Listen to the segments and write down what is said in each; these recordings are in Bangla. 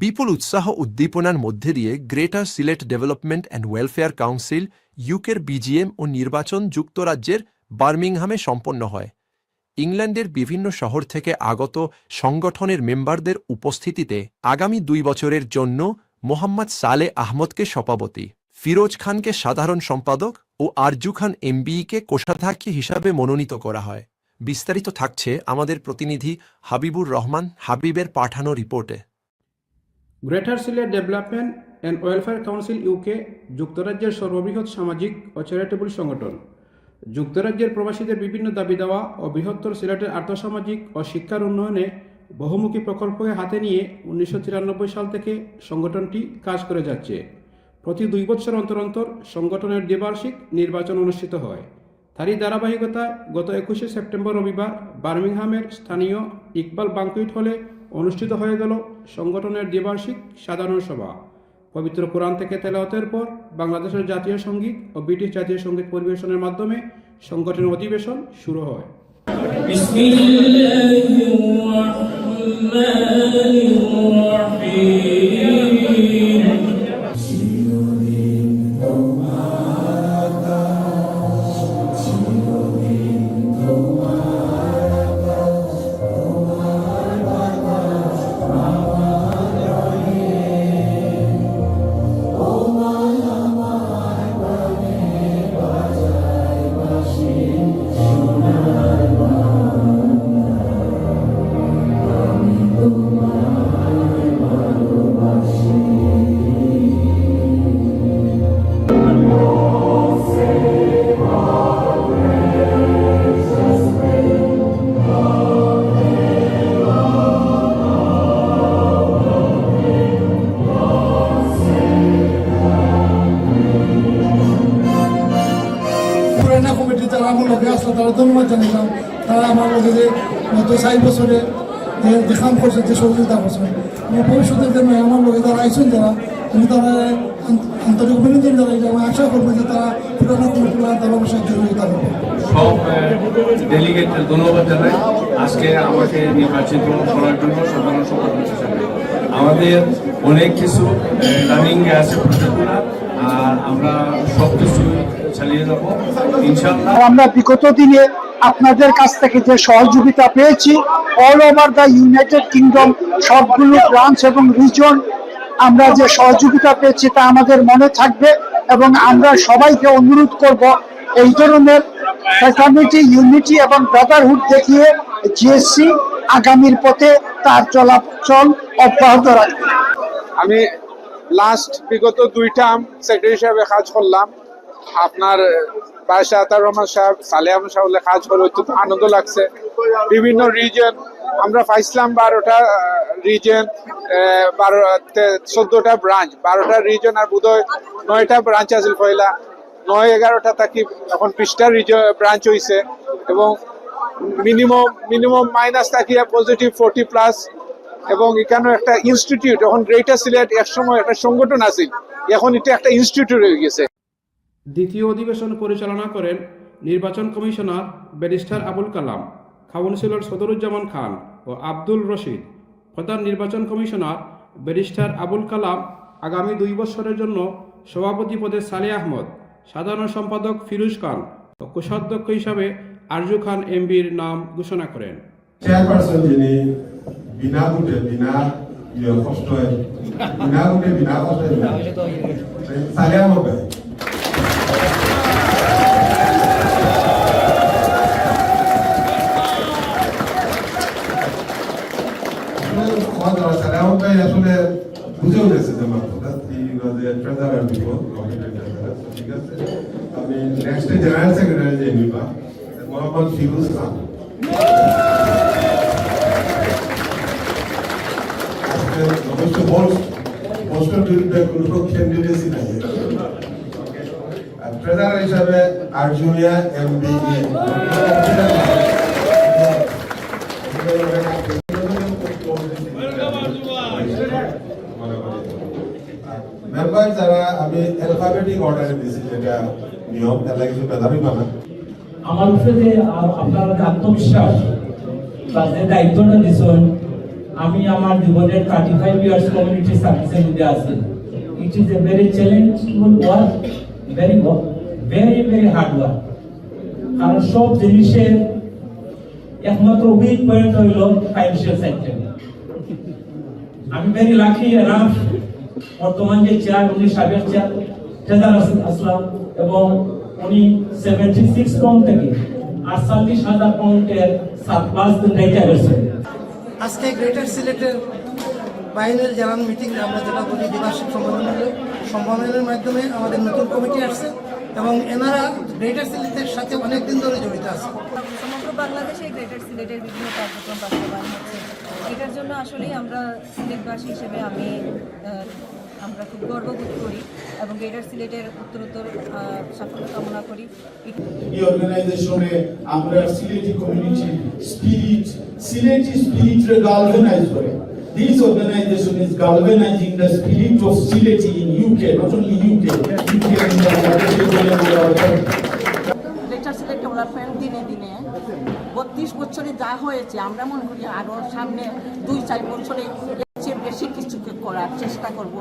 বিপুল উৎসাহ উদ্দীপনার মধ্যে দিয়ে greater Sylhet development and welfare council ইউকের বিজিএম ও নির্বাচন যুক্তরাজ্যের বার্মিংহামে সম্পন্ন হয়। ইংল্যান্ডের বিভিন্ন শহর থেকে আগত সংগঠনের মেম্বারদের উপস্থিতিতে আগামী দুই বছরের জন্য মোহাম্মদ সালে আহমদকে সভাপতি, ফিরোজ খানকে সাধারণ সম্পাদক ও আরজু খান এমবিইকে কোষাধ্যক্ষ হিসাবে মনোনীত করা হয়। বিস্তারিত থাকছে আমাদের প্রতিনিধি হাবিবুর রহমান হাবিবের পাঠানো রিপোর্টে। Greater Sylhet development and welfare council UK যুক্তরাজ্যের সর্ববৃহৎ সামাজিক ও চ্যারিটেবল সংগঠন। যুক্তরাজ্যের প্রবাসীদের বিভিন্ন দাবি দেওয়া ও বৃহত্তর সিলেটের আর্থসামাজিক ও শিক্ষার উন্নয়নে বহুমুখী প্রকল্পকে হাতে নিয়ে উনিশশো তিরানব্বই সাল থেকে সংগঠনটি কাজ করে যাচ্ছে। প্রতি দুই বছর অন্তর অন্তর সংগঠনের দ্বিবার্ষিক নির্বাচন অনুষ্ঠিত হয়। তারই ধারাবাহিকতায় গত একুশে সেপ্টেম্বর রবিবার বার্মিংহামের স্থানীয় ইকবাল বাংকুইট হলে অনুষ্ঠিত হয়ে গেল সংগঠনের দ্বিবার্ষিক সাধারণ সভা। পবিত্র কোরআন থেকে তেলাওতের পর বাংলাদেশের জাতীয় সংগীত ও ব্রিটিশ জাতীয় সংগীত পরিবেশনের মাধ্যমে সংগঠনের অধিবেশন শুরু হয়। পুরানা কমিটি যারা আমার লোকে আসলো তারা ধন্যবাদ জানাইলাম তারা আমার লোকে যে গত চার বছরে যে করছে, যে সহযোগিতা করছে, আমি ভবিষ্যতের জন্য আমার লোকে যারা আইসুন যারা, আমি তারা আন্ত- আন্তরিক অভিনন্দন জানাই আমি আশা করব যে তারা পুরানা কমিটির তারা অবশ্যই সহযোগিতা করবে। সব ডেলিগেটদের ধন্যবাদ আজকে আমাকে নির্বাচিত করার জন্য সাধারণ সম্পাদক আমাদের অনেক কিছু রানিং আছে প্রজেক্টগুলো আর আমরা সব কিছু চালিয়ে যাব। ইনশাল্লাহ আমরা বিগত দিনে আপনাদের কাছ থেকে যে সহযোগিতা পেয়েছি all over the United Kingdom সবগুলো ব্রাঞ্চ এবং রিজন আমরা যে সহযোগিতা পেয়েছি তা আমাদের মনে থাকবে এবং আমরা সবাইকে অনুরোধ করব এই ধরনের ফ্যাটার্নিটি ইউনিটি এবং ব্রাদারহুড দেখিয়ে জিএসসি আগামীর পথে তার চলাচল অব্যাহত রাখবে। আমি লাস্ট বিগত দুই টার্ম সেক্রেটারি হিসাবে কাজ করলাম। আপনার, বাদশাহ আতার রহমান সাহেব সালে আহমদ সাহেব কাজ করে অত্যন্ত আনন্দ লাগছে। বিভিন্ন রিজন আমরা পাইছিলাম বারোটা রিজন বারো চোদ্দটা ব্রাঞ্চ বারোটা রিজন আর বোধহয় নয়টা ব্রাঞ্চ আছিল পয়লা। নয়, এগারোটা থাকি এখন বিশটা রিজন ব্রাঞ্চ হয়েছে এবং মিনিমাম মিনিমাম মাইনাস থাকিয়া পজিটিভ ফোরটি প্লাস এবং এখানে একটা ইনস্টিটিউট এখন গ্রেটার সিলেট এক সময় একটা সংগঠন আছিল এখন এটা একটা ইনস্টিটিউট হয়ে গেছে। দ্বিতীয় অধিবেশন পরিচালনা করেন নির্বাচন commissioner barrister Abul Kalam councillor Sadruzzaman Khan ও আব্দুল রশিদ। প্রধান নির্বাচন কমিশনার ব্যারিস্টার আবুল কালাম আগামী দুই বছরের জন্য সভাপতি পদে সালে আহমদ সাধারণ সম্পাদক ফিরোজ খান ও কোষাধ্যক্ষ হিসাবে আরজু খান এমবির নাম ঘোষণা করেন। চেয়ারপারসন যিনি বিনা ভোটে বিনা ইয়ে কষ্ট বিনা ভোটে বিনা কষ্টে সালিয়া হবে আসলে বুঝেও গেছে যে ঠিক আছে। আমি নেক্সট জেনারেল সেক্রেটারি যে নিবা মোহাম্মদ ফিরোজ খান। পোস্টের বিরুদ্ধে কোনো ক্যান্ডিডেটই নাই আর ট্রেজারার হিসাবে আর্জুনিয়া এমবিই মেম্বার যারা আমি অ্যালফাবেটিক অর্ডারে দিয়েছি, যেটা নিয়ম তাহলে কিছু মেধাবী পাবেন। আমার উপরে আপনার আত্মবিশ্বাস বা যে দায়িত্বটা দিচ্ছেন আমি আমার জীবনের থার্টি ফাইভ ইয়ার্স কমিউনিটি সার্ভিসের মধ্যে আছি। It is a very challengeful work very very very hard work কারণ সব জিনিসের একমাত্র উইক পয়েন্ট হইল ফাইন্যান্সিয়াল সেক্টর আমি ভেরি লাকি এনাফ বর্তমান যে চেয়ার উনি সাবেক চেয়ার ট্রেজার আসলাম এবং উনি সেভেন্টি সিক্স পাউন্ড থেকে আটচল্লিশ হাজার পাউন্ডের সাতপাঁচ দিন রেখে গেছেন আজকে গ্রেটার সিলেটের বাইরের জানান মিটিং আমরা যেটা বলি দ্বিবার্ষিক সম্মেলন হলো। সম্মেলনের মাধ্যমে আমাদের নতুন কমিটি আসছে এবং এনারা গ্রেটার সিলেটের সাথে অনেকদিন ধরে জড়িত আছে। সমগ্র বাংলাদেশে গ্রেটার সিলেটের বিভিন্ন কার্যক্রম বাস্তবায়ন হচ্ছে। এটার জন্য আসলেই আমরা সিলেটবাসী হিসেবে আমি আমরা খুব গর্ববোধ করি এবং গ্রেটার সিলেটের উত্তরোত্তর আহ, সাফল্য কামনা করি। এই অর্গানাইজেশনে আমরা Sylheti community spirit Sylheti spirit রে গালভানাইজ করে। This organization is galvanizing the spirit of Sileti in UK, not only UK, UK and development দিনে দিনে বত্রিশ বছরে যা হয়েছে আমরা মনে করি আরও সামনে দুই চার বছরে করার চেষ্টা করব।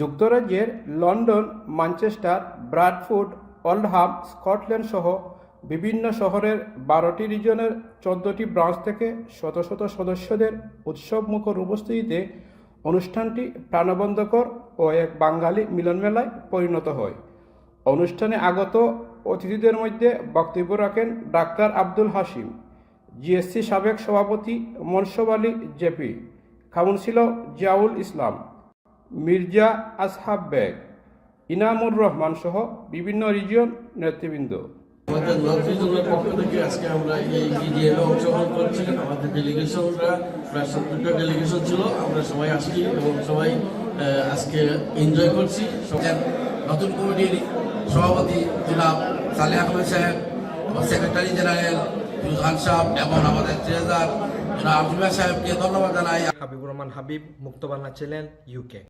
যুক্তরাজ্যের London, Manchester Bradford Oldham, Scotland সহ বিভিন্ন শহরের বারোটি রিজনের চোদ্দটি ব্রাঞ্চ থেকে শত শত সদস্যদের উৎসবমুখর উপস্থিতিতে অনুষ্ঠানটি প্রাণবন্ধকর ও এক বাঙালি মিলনমেলায় পরিণত হয়। অনুষ্ঠানে আগত অতিথিদের মধ্যে বক্তব্য রাখেন ডাক্তার আব্দুল হাসিম জিএসসি সাবেক সভাপতি মনসব আলী জেপি কাউন্সিলর জিয়াউল ইসলাম, মির্জা আসহাব বেগ, ইনামুর রহমান সহ বিভিন্ন রিজিয়ন নেতৃবৃন্দ। আমাদের আজকে আমরা এই অংশগ্রহণ আমাদের ছিল। আমরা সবাই আসছি এবং সবাই আজকে এনজয় করছি। নতুন কমিটির সভাপতি জনাব সালে আহমেদ সাহেব সেক্রেটারি জেনারেল খান সাহেব এবং আমাদের ট্রেজার হাবিবুর রহমান হাবিব মুক্তবান্না ছিলেন ইউকে